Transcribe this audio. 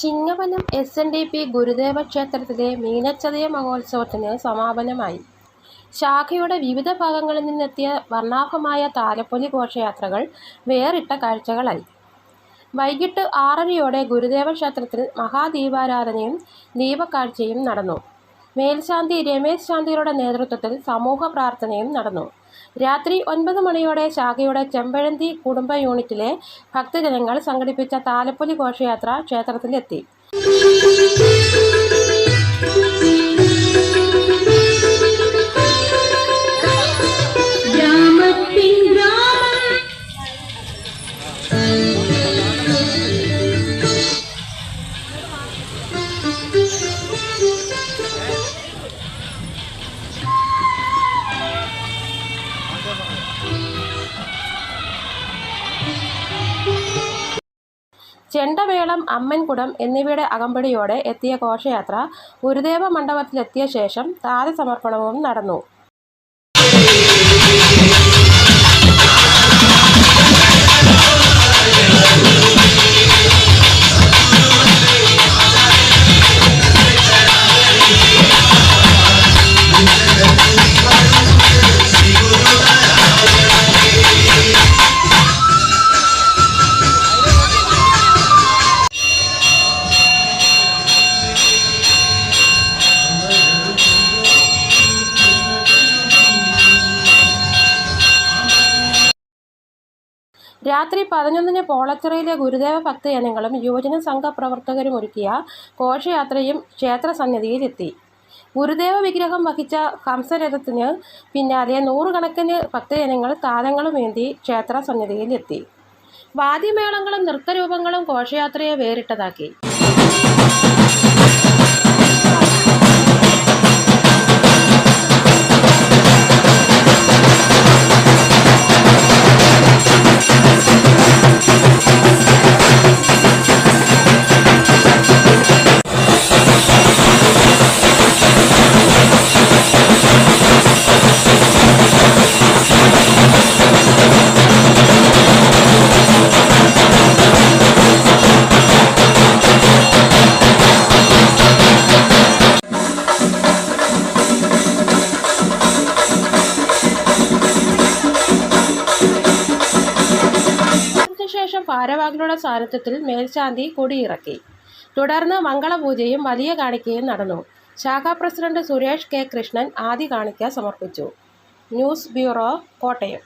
Chingavanam S N D P Gurudeva ക്ഷേത്രത്തിലെ മീനച്ചതയ മഹോത്സവത്തിന് സമാപനമായി. ശാഖയുടെ വിവിധ ഭാഗങ്ങളിൽ നിന്നെത്തിയ വർണാഭമായ താലപ്പൊലി ഘോഷയാത്രകൾ വേറിട്ട കാഴ്ചകളായി. വൈകിട്ട് ആറരയോടെ ഗുരുദേവ ക്ഷേത്രത്തിൽ മഹാദീപാരാധനയും ദീപക്കാഴ്ചയും നടന്നു. മേൽശാന്തി രമേശ് ശാന്തിയുടെ നേതൃത്വത്തിൽ സമൂഹ പ്രാർത്ഥനയും നടന്നു. രാത്രി ഒൻപത് മണിയോടെ ശാഖയുടെ ചെമ്പഴന്തി കുടുംബ യൂണിറ്റിലെ ഭക്തജനങ്ങൾ സംഘടിപ്പിച്ച താലപ്പൊലി ഘോഷയാത്ര ക്ഷേത്രത്തിലെത്തി. ചെണ്ടമേളം, അമ്മൻകുടം എന്നിവയുടെ അകമ്പടിയോടെ എത്തിയ ഘോഷയാത്ര ഗുരുദേവ മണ്ഡപത്തിലെത്തിയ ശേഷം താരസമർപ്പണവും നടന്നു. രാത്രി പതിനൊന്നിന് പോളച്ചിറയിലെ ഗുരുദേവ ഭക്തജനങ്ങളും യുവജന സംഘ പ്രവർത്തകരും ഒരുക്കിയ ഘോഷയാത്രയും ക്ഷേത്ര ക്ഷേത്രസന്നിധിയിലെത്തി. ഗുരുദേവ വിഗ്രഹം വഹിച്ച ഹംസരഥത്തിന് പിന്നാലെ നൂറുകണക്കിന് ഭക്തജനങ്ങൾ താലങ്ങളുമേന്തി ക്ഷേത്രസന്നിധിയിലെത്തി. വാദ്യമേളങ്ങളും നൃത്തരൂപങ്ങളും ഘോഷയാത്രയെ വേറിട്ടതാക്കി. ഇതിനുശേഷം ഭാരവാഹികളുടെ സാന്നിധ്യത്തിൽ മേൽശാന്തി കൊടിയിറക്കി. തുടർന്ന് മംഗളപൂജയും വലിയ കാണിക്കയും നടന്നു. ശാഖാ പ്രസിഡന്റ് സുരേഷ് കെ. കൃഷ്ണൻ ആദ്യ കാണിക്ക സമർപ്പിച്ചു. News bureau, Kottayam